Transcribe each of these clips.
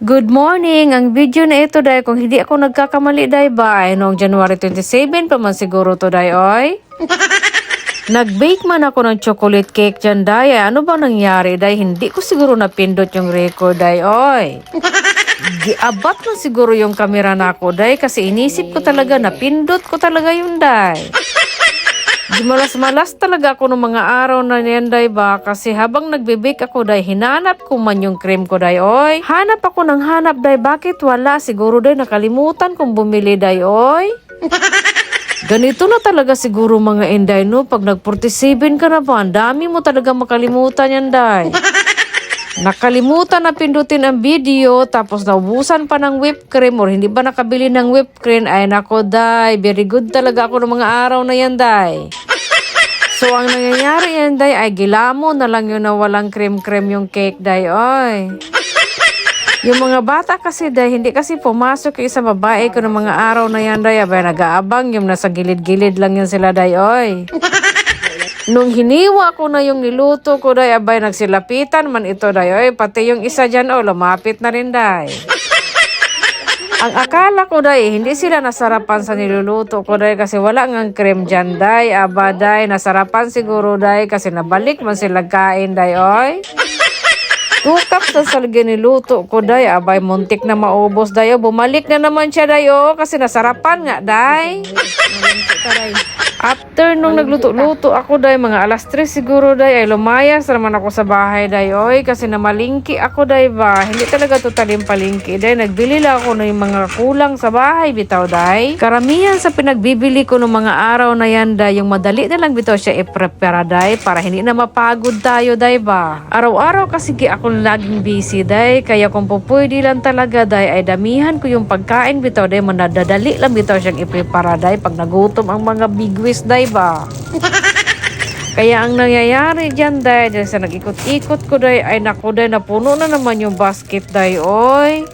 Good morning! Ang video na ito dahil kung hindi ako nagkakamali dahil ba ay noong January 27 pa man siguro to dahil oy. Nag-bake man ako ng chocolate cake dyan dahil ano ba nangyari dahil hindi ko siguro napindot yung record dahil oy. Giabat na siguro yung kamera na ako dahil kasi inisip ko talaga napindot ko talaga yung dahil. Di malas-malas talaga ako ng mga araw na yan, day ba? Kasi habang nagbe-bake ako, day, hinanap ko man yung cream ko, day, oy. Hanap ako ng hanap, day, bakit wala? Siguro, day, nakalimutan kong bumili, day, oy. Ganito na talaga siguro mga inday, no? Pag nag-47 ka na pa, ang dami mo talaga makalimutan yan, day. Nakalimutan na pindutin ang video tapos naubusan pa ng whipped cream or hindi ba nakabili ng whipped cream? Ay nako day. Very good talaga ako ng mga araw na yan day. So ang nangyayari yan day ay gilamo na lang yun na walang cream-cream yung cake day. Oy. Yung mga bata kasi day, hindi kasi pumasok yung isa babae ko ng mga araw na yan day, abay nag-aabang yung nasa gilid-gilid lang yan sila day, oy. Nung hiniwa ko na yung niluto ko, day, abay, nagsilapitan man ito, day. Oy, pati yung isa dyan, oh, lumapit na rin, day. Ang akala ko, day, hindi sila nasarapan sa niluluto ko, day, kasi wala ngang cream dyan, day. Aba, day, nasarapan siguro, day, kasi nabalik man sila kain, day, oy. Na sa niluto ko, day. Abay, muntik na maubos, day. Oh, Bumalik na naman siya, day, oh, kasi nasarapan nga, day. After nung nagluto-luto ako day, mga alas 3 siguro day, ay lumayas naman ako sa bahay day, oy, kasi namalingki ako day ba, hindi talaga totaling palingki day, nagbili lang ako ng mga kulang sa bahay bitaw day. Karamihan sa pinagbibili ko ng mga araw na yan day, yung madali na lang bitaw siya i-prepare day, para hindi na mapagod tayo day ba. Araw-araw kasi ki ako laging busy day, kaya kung pupwede lang talaga day, ay damihan ko yung pagkain bitaw day, manadadali lang bitaw siyang i-prepare day, pag nagutom ang mga bigwis day ba. Kaya ang nangyayari dyan day, dyan sa nag-ikot-ikot ko day, ay naku day, napuno na naman yung basket day, oy.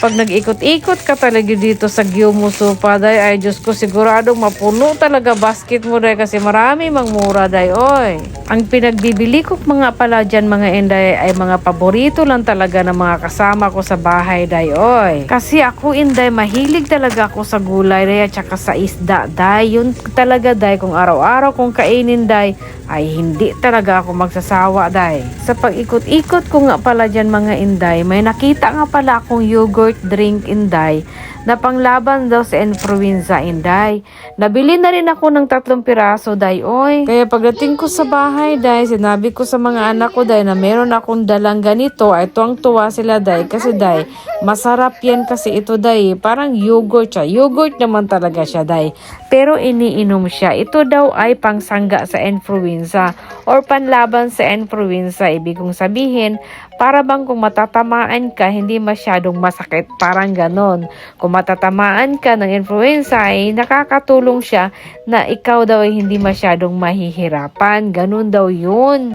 Pag nag-ikot-ikot ka talaga dito sa Gyumuso pa, day, ay Diyos ko, siguradong mapuno talaga basket mo, day, kasi marami mang mura, day, oy. Ang pinagbibili ko mga pala dyan, mga inday, ay mga paborito lang talaga ng mga kasama ko sa bahay, day, oy. Kasi ako, inday, mahilig talaga ako sa gulay, day, at saka sa isda, day. Yun talaga, day, kung araw-araw kong kainin, day, ay hindi talaga ako magsasawa, day. Sa pag-ikot-ikot ko nga pala dyan, mga inday, may nakita nga pala akong yogurt drink, inday, na panglaban daw sa influenza, inday. Nabili na rin ako ng tatlong piraso, day, oy. Kaya pagdating ko sa bahay, day, sinabi ko sa mga anak ko, day, na meron akong dalang ganito, ay tuwang-tuwa sila, day, kasi, day, masarap yan kasi ito, day, parang yogurt siya. Yogurt naman talaga siya, day. Pero iniinom siya. Ito daw ay pangsangga sa influenza or panlaban sa influenza. Ibig kong sabihin, para bang kung matatamaan ka, hindi masyadong masakit. Parang ganon. Kung matatamaan ka ng influenza, ay nakakatulong siya na ikaw daw ay hindi masyadong mahihirapan. Ganon daw yun.